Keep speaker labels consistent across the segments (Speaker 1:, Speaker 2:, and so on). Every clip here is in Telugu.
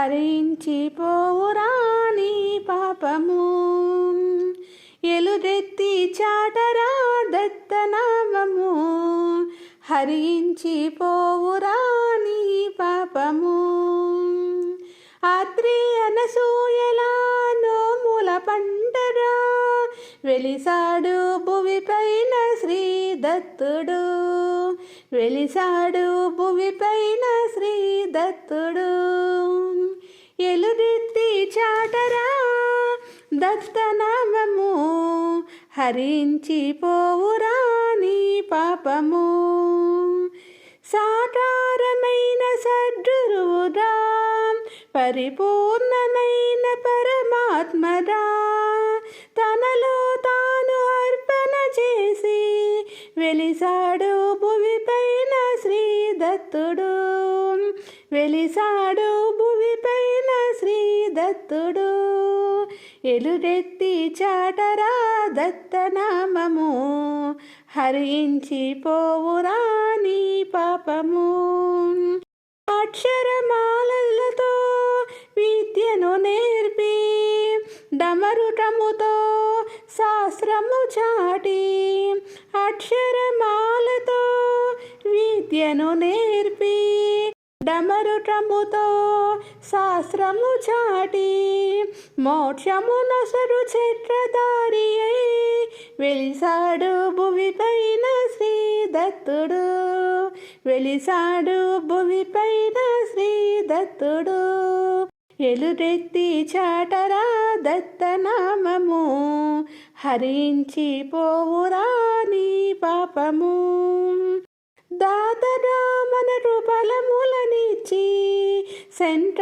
Speaker 1: హరించి పోవురాని పాపము. ఎలుదెత్తి చాటరా దత్తనామము. హరించి పోవురాని పాపము. ఆత్రి అనసూయలా నోముల పంటరా వెలిసాడు భువిపైన శ్రీ దత్తుడు వెలిసాడు భువిపైన శ్రీ దత్తుడు ఎలురెత్తి చాటరా దత్తనామము హరించి పోవురాని పాపము. సాకారమైన సద్గురువురా పరిపూర్ణమైన పరమాత్మరా. తనలో తాను అర్పణ చేసి వెలిసాడు భువిపైన శ్రీ దత్తుడు. వెలిసాడు దత్తుడు ఎలురెత్తి చాటరా దత్తనామము. హరించి పోవురాని పాపము. అక్షరమాలతో విద్యను నేర్పి డమరుటముతో శాస్త్రము చాటి అక్షరమాలతో విద్యను నేర్పి. డమరుటముతో శాస్త్రము చాటి మోక్షమున నొసరు చక్రధారి అయి వెలిసాడు భువిపైన శ్రీ దత్తుడు వెలిసాడు భువిపైన శ్రీ దత్తుడు ఎలురెత్తి చాటరా దత్తనామము హరించి పోవురాని పాపము. దాతరామనటు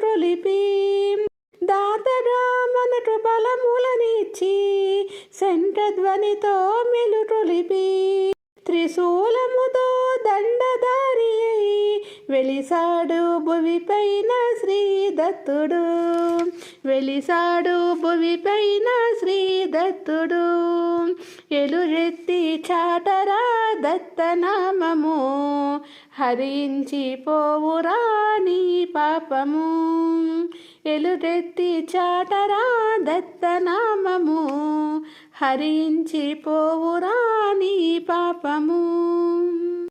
Speaker 1: ఫలములనిచ్చి దాతరా మనటు బలములనిచ్చి శంఖధ్వనితో మేలు మెలుటొలిపి త్రిశూలముతో దండధారి అయి వెలిసాడు భువిపైన శ్రీ దత్తుడు. వెలిసాడు భువిపైన శ్రీ దత్తుడు. ఎలురెత్తి చాటు దత్తనామము. హరించి పోవురాని పాపము. ఎలురెత్తి చాటరా దత్తనామము. హరించి పోవురాని పాపము.